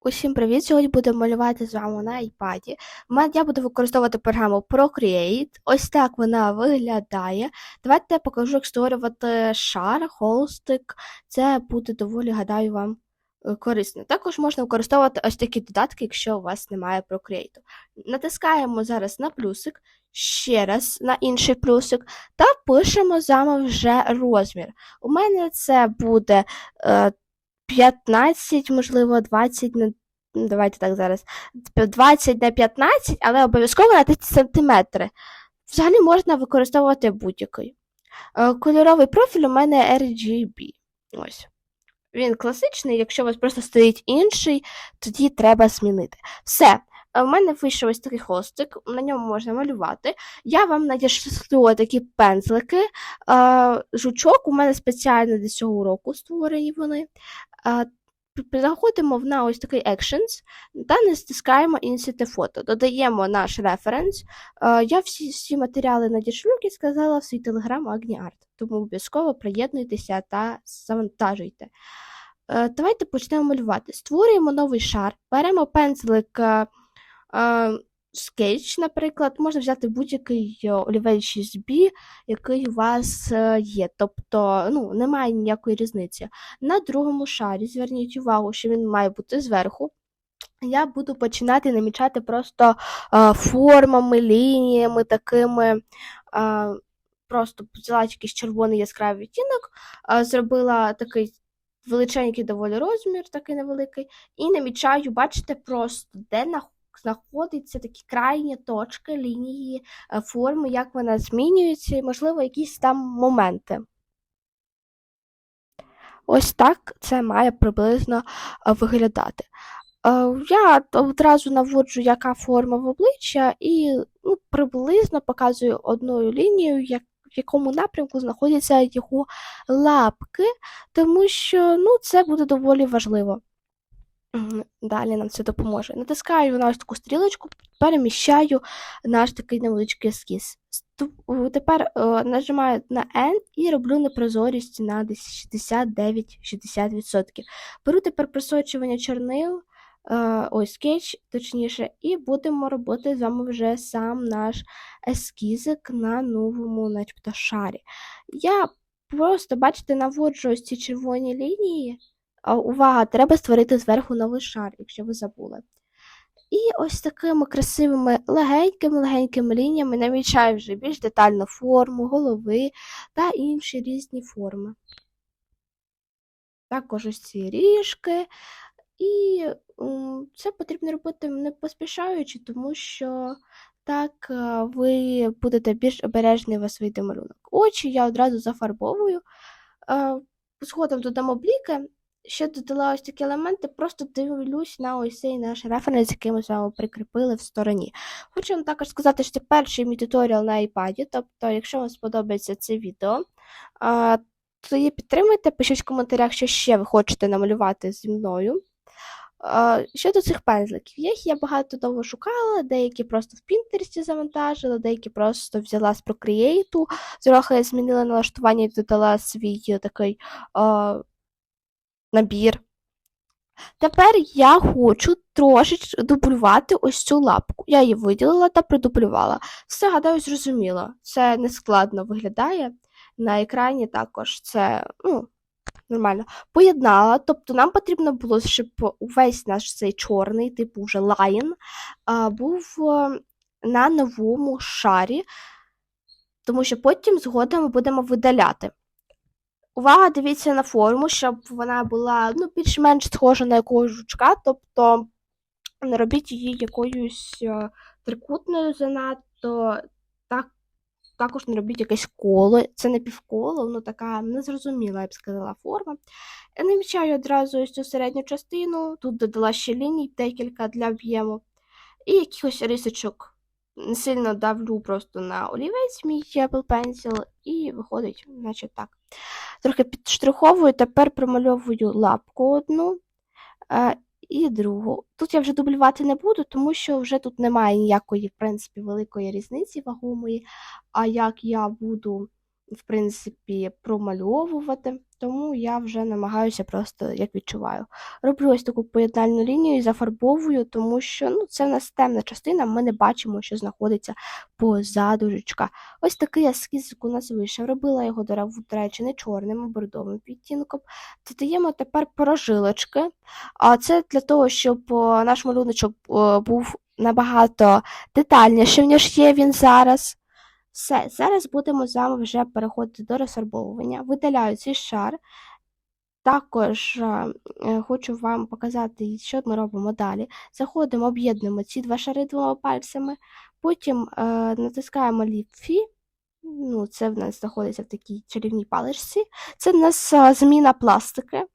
Усім привіт! Сьогодні будемо малювати з вами на iPad. Я буду використовувати програму Procreate. Ось так вона виглядає. Давайте я покажу, як створювати шар, холстик. Це буде доволі, гадаю, вам е, корисно. Також можна використовувати ось такі додатки, якщо у вас немає Procreate. Натискаємо зараз на плюсик, ще раз на інший плюсик, та пишемо з вами вже розмір. У мене це буде. Е, 15, можливо, 20 на ну, давайте так зараз. 20 на 15, але обов'язково на 30 сантиметри. Взагалі можна використовувати будь-який. Е, Кольоровий профіль у мене RGB. Ось. Він класичний, якщо у вас просто стоїть інший, тоді треба змінити. Все. Е, У мене вийшов ось такий хостик, на ньому можна малювати. Я вам надішлю такі пензлики. Е, Жучок у мене спеціально для цього уроку створені вони. Е, Заходимо в на ось такий Actions та не стискаємо Insert фото. Додаємо наш референс. Я всі, всі матеріали надішлю, і сказала в свій телеграм Agni Art, тому обов'язково приєднуйтеся та завантажуйте. Давайте почнемо малювати. Створюємо новий шар, беремо пензлик е, наприклад, можна взяти будь-який е, олівець 6B, який у вас е, є. Тобто ну, немає ніякої різниці. На другому шарі зверніть увагу, що він має бути зверху. Я буду починати намічати просто е, формами, лініями, такими. Е, просто взяла якийсь червоний яскравий відтінок, е, зробила такий величенький доволі розмір, такий невеликий, і намічаю, бачите, просто де нах- знаходяться такі крайні точки лінії е, форми, як вона змінюється, і, можливо, якісь там моменти. Ось так це має приблизно е, виглядати. Е, Я одразу наводжу, яка форма в обличчя, і ну, приблизно показую одною лінією, як, в якому напрямку знаходяться його лапки, тому що ну, це буде доволі важливо. Далі нам це допоможе. Натискаю на ось таку стрілочку, переміщаю наш такий невеличкий ескіз. О, Тепер е, нажимаю на N і роблю непрозорість на 69-60%. Беру тепер просочування чорнил, е, ой, скетч, точніше, і будемо робити з вами вже сам наш ескізик на новому, начебто, шарі. Я просто, бачите, наводжу ось ці червоні лінії. Увага, треба створити зверху новий шар, якщо ви забули. І ось такими красивими легенькими-легенькими лініями намічаю вже більш детальну форму, голови та інші різні форми. Також ось ці ріжки. І це потрібно робити не поспішаючи, тому що так е, ви будете більш обережний у свій малюнок. Очі я одразу зафарбовую. Е, Згодом додамо бліки. Ще додала ось такі елементи, просто дивлюсь на ось цей наш референс, який ми з вами прикріпили в стороні. Хочу вам також сказати, що це перший мій туторіал на iPad, тобто, якщо вам сподобається це відео, то її підтримуйте, пишіть в коментарях, що ще ви хочете намалювати зі мною. Щодо цих пензликів, їх я багато довго шукала, деякі просто в Пінтерсті завантажила, деякі просто взяла з Procreate, трохи змінила налаштування і додала свій такий набір. Тепер я хочу трошечки дублювати ось цю лапку. Я її виділила та придублювала. Все, гадаю, зрозуміло. Це не складно виглядає. На екрані також це ну, нормально. Поєднала, тобто нам потрібно було, щоб увесь наш цей чорний, типу вже лайн, був е, на новому шарі, тому що потім згодом ми будемо видаляти. Увага, дивіться на форму, щоб вона була ну, більш-менш схожа на якогось жучка, тобто не робіть її якоюсь е, трикутною занадто, так, також не робіть якесь коло. Це не півколо, воно така незрозуміла, я б сказала, форма. Я намічаю одразу цю середню частину, тут додала ще ліній декілька для об'єму, і якихось рисочок. Не сильно давлю просто на олівець мій Apple Pencil, і виходить, наче так. Трохи підштриховую, тепер промальовую лапку одну е, і другу. Тут я вже дублювати не буду, тому що вже тут немає ніякої, в принципі, великої різниці вагомої. А як я буду в принципі, промальовувати, тому я вже намагаюся просто як відчуваю. Роблю ось таку поєднальну лінію і зафарбовую, тому що ну, це в нас темна частина, ми не бачимо, що знаходиться позаду жучка. Ось такий ескіз у нас вийшов. Робила його, до речі, не чорним, а бордовим відтінком. Додаємо тепер порожилочки, а це для того, щоб наш малюночок був набагато детальнішим, ніж є він зараз. Все, зараз будемо з вами вже переходити до розфарбовування. Видаляю цей шар. Також е, хочу вам показати, що ми робимо далі. Заходимо, об'єднуємо ці два шари двома пальцями, потім е, натискаємо ліпфі. Ну, Це в нас знаходиться в такій чарівній паличці. Це в нас е, зміна пластики.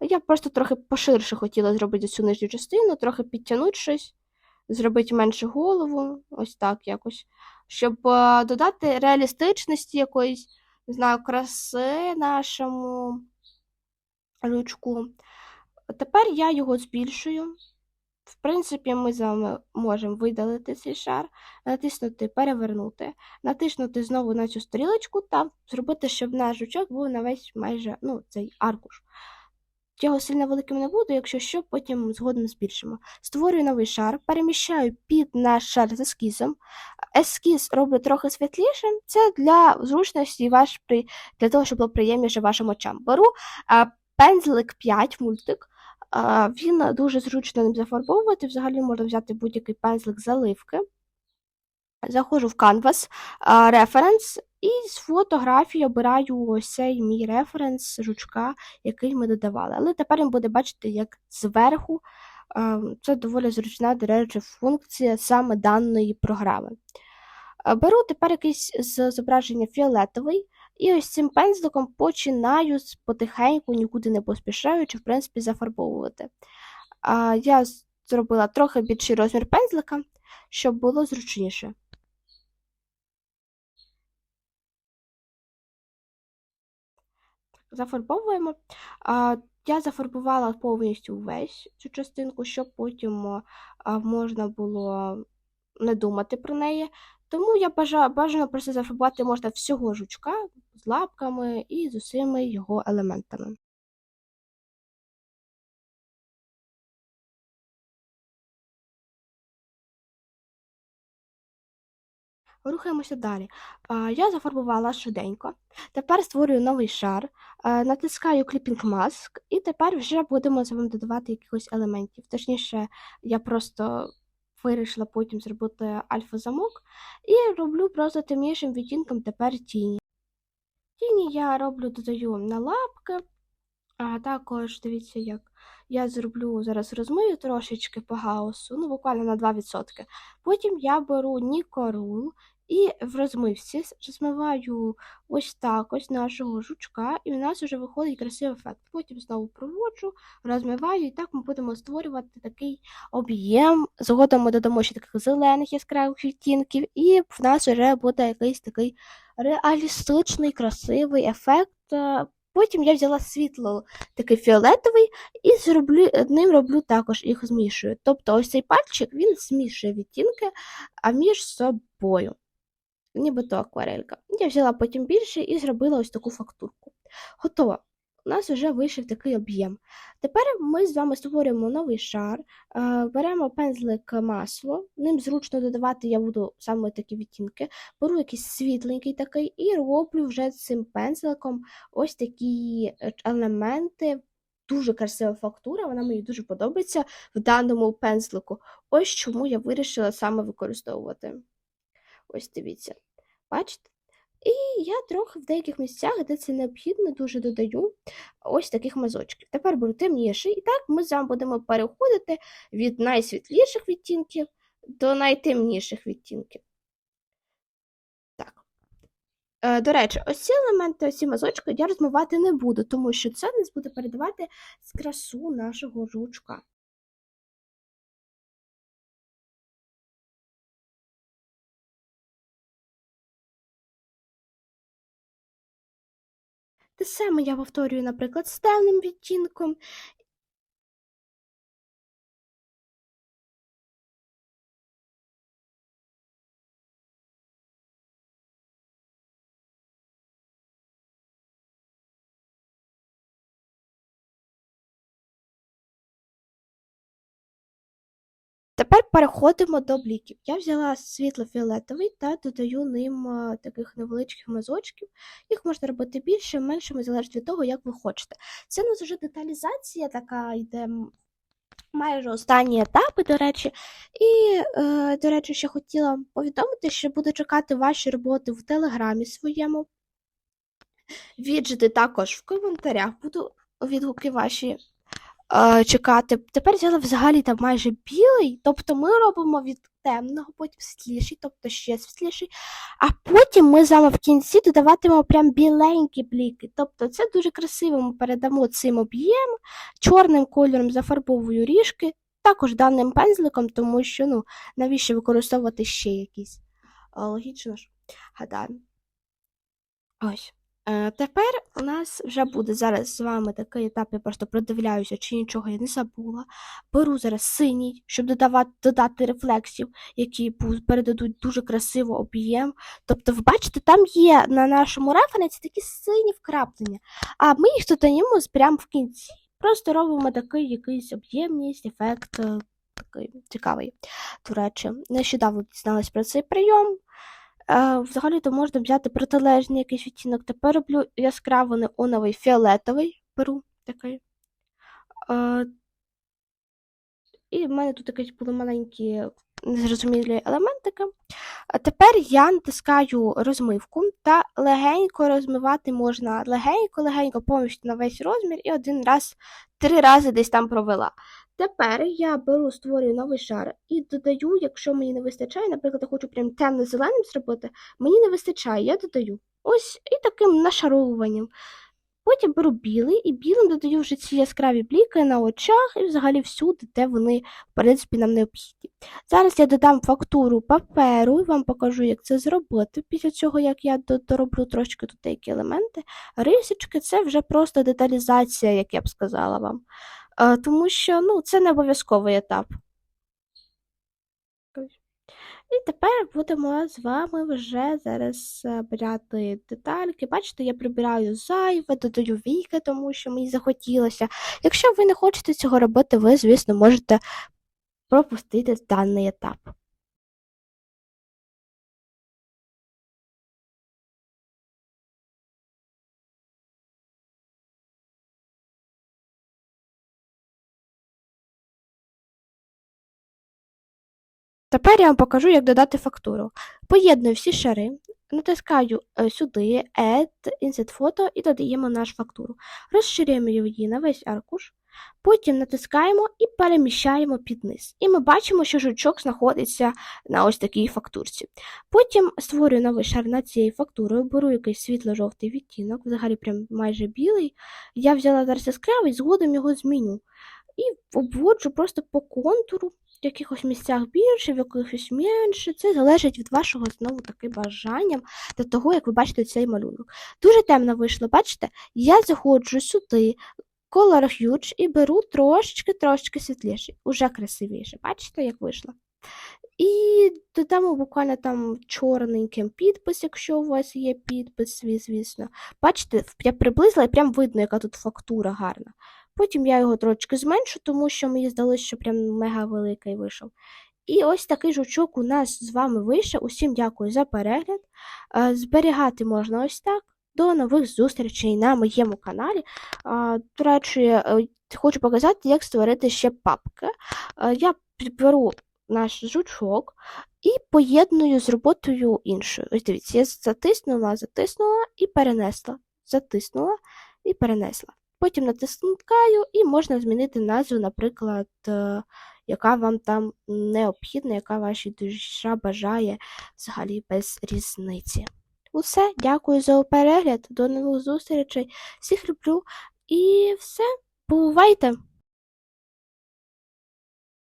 Я просто трохи поширше хотіла зробити цю нижню частину, трохи підтягнути щось, зробити менше голову, ось так якось щоб е, додати реалістичності якоїсь, не знаю, краси нашому ручку. Тепер я його збільшую. В принципі, ми з вами можемо видалити цей шар, натиснути Перевернути, натиснути знову на цю стрілочку та зробити, щоб наш жучок був на весь майже ну, цей аркуш. Його сильно великим не буду, якщо що, потім згодом збільшимо. Створюю новий шар, переміщаю під наш шар з ескізом. Ескіз роблю трохи світлішим. Це для зручності ваш, для того, щоб було приємніше вашим очам. Беру а, пензлик 5 мультик. А, він дуже зручно ним зафарбовувати. Взагалі можна взяти будь-який пензлик заливки. Заходжу в Canvas, референс, і з фотографії обираю ось цей мій референс жучка, який ми додавали. Але тепер він буде бачити, як зверху це доволі зручна, до речі, функція саме даної програми. Беру тепер якийсь з зображення фіолетовий, і ось цим пензликом починаю потихеньку, нікуди не поспішаючи, в принципі, зафарбовувати. Я зробила трохи більший розмір пензлика, щоб було зручніше. Зафарбовуємо. Я зафарбувала повністю весь цю частинку, щоб потім можна було не думати про неї. Тому я бажано просто зафарбувати можна всього жучка з лапками і з усіми його елементами. Рухаємося далі. Я зафарбувала швиденько. Тепер створюю новий шар, натискаю Clipping Mask, і тепер вже будемо з вами додавати якихось елементів. Точніше, я просто вирішила потім зробити альфа-замок і роблю просто темнішим відтінком тепер тіні. Тіні я роблю, додаю на лапки, а також дивіться, як я зроблю зараз розмию трошечки по гаусу, ну буквально на 2%. Потім я беру Нікорул і в розмивці розмиваю ось так ось нашого жучка, і у нас вже виходить красивий ефект. Потім знову проводжу, розмиваю, і так ми будемо створювати такий об'єм. Згодом ми додамо ще таких зелених яскравих відтінків, і в нас вже буде якийсь такий реалістичний, красивий ефект. Потім я взяла світло такий фіолетовий і зроблю, ним роблю також їх змішую. Тобто ось цей пальчик він змішує відтінки а між собою нібито акварелька. Я взяла потім більше і зробила ось таку фактурку. Готово. У нас вже вийшов такий об'єм. Тепер ми з вами створюємо новий шар, е, беремо пензлик масло, ним зручно додавати я буду саме такі відтінки, беру якийсь світленький такий і роблю вже цим пензликом ось такі е, елементи. Дуже красива фактура, вона мені дуже подобається в даному пензлику. Ось чому я вирішила саме використовувати. Ось дивіться. Бачите? І я трохи в деяких місцях, де це необхідно, дуже додаю ось таких мазочків. Тепер беру темніший, і так ми з вами будемо переходити від найсвітліших відтінків до найтемніших відтінків. Так. Е, до речі, ось ці елементи, ось ці мазочки я розмивати не буду, тому що це нас буде передавати з красу нашого жучка. Те саме я повторюю, наприклад, з темним відтінком. Тепер переходимо до бліків. Я взяла світло-фіолетовий та додаю ним е, таких невеличких мазочків. Їх можна робити більше, меншими, залежить від того, як ви хочете. Це у нас вже деталізація така йде майже останні етапи, до речі. І, е, до речі, ще хотіла повідомити, що буду чекати ваші роботи в телеграмі своєму. Віджити також в коментарях. Буду відгуки ваші е, чекати. Тепер взяла взагалі там майже білий, тобто ми робимо від темного, потім світліший, тобто ще світліший, а потім ми з вами в кінці додаватимемо прям біленькі бліки. Тобто це дуже красиво ми передамо цим об'єм, чорним кольором зафарбовую ріжки, також даним пензликом, тому що ну, навіщо використовувати ще якісь. Е, Логічно ж, гадаю. Ось. Е, тепер у нас вже буде зараз з вами такий етап, я просто продивляюся, чи нічого я не забула. Беру зараз синій, щоб додавати, додати рефлексів, які передадуть дуже красиво об'єм. Тобто, ви бачите, там є на нашому референсі такі сині вкраплення, а ми їх додаємо прямо в кінці. Просто робимо такий якийсь об'ємність, ефект е, такий цікавий. До речі, нещодавно дізналась про цей прийом. Е, взагалі-то можна взяти протилежний якийсь відтінок. Тепер роблю яскраво неоновий фіолетовий беру такий. Е, і в мене тут якісь були маленькі незрозумілі елементики. Тепер я натискаю розмивку та легенько розмивати можна легенько-легенько повністю на весь розмір і один раз, три рази десь там провела. Тепер я беру, створюю новий шар і додаю, якщо мені не вистачає, наприклад, я хочу прям темно-зеленим зробити, мені не вистачає, я додаю. Ось і таким нашаровуванням. Потім беру білий і білим додаю вже ці яскраві бліки на очах і взагалі всюди, де вони, в принципі, нам необхідні. Зараз я додам фактуру паперу і вам покажу, як це зробити. Після цього, як я дороблю трошки тут деякі елементи. Рисочки це вже просто деталізація, як я б сказала вам. Е, тому що ну, це не обов'язковий етап. І тепер будемо з вами вже зараз е, брати детальки. Бачите, я прибираю зайве, додаю віки, тому що мені захотілося. Якщо ви не хочете цього робити, ви, звісно, можете пропустити даний етап. Тепер я вам покажу, як додати фактуру. Поєдную всі шари, натискаю е, сюди Add, Insert Photo і додаємо нашу фактуру. Розширюємо її на весь аркуш, потім натискаємо і переміщаємо під низ. І ми бачимо, що жучок знаходиться на ось такій фактурці. Потім створюю новий шар над цією фактурою, беру якийсь світло-жовтий відтінок, взагалі прям майже білий. Я взяла зараз яскравий, згодом його зміню. І обводжу просто по контуру в якихось місцях більше, в якихось менше. Це залежить від вашого знову таки бажання до того, як ви бачите цей малюнок. Дуже темно вийшло, бачите? Я заходжу сюди, Color Huge і беру трошечки-трошечки світліший, уже красивіше. Бачите, як вийшло? І додамо буквально там чорненьким підпис, якщо у вас є підпис, звісно. Бачите, я приблизила і прям видно, яка тут фактура гарна. Потім я його трошки зменшу, тому що мені здалося, що прям мега великий вийшов. І ось такий жучок у нас з вами вийшов. Усім дякую за перегляд. Е, Зберігати можна ось так. До нових зустрічей на моєму каналі. До речі, е, хочу показати, як створити ще папки. Е, Я беру наш жучок і поєдную з роботою іншою. Ось дивіться, я затиснула, затиснула і перенесла. Затиснула і перенесла. Потім натискаю і можна змінити назву, наприклад, е, яка вам там необхідна, яка ваша душа бажає взагалі без різниці. Усе, дякую за перегляд, до нових зустрічей. Всіх люблю і все, бувайте!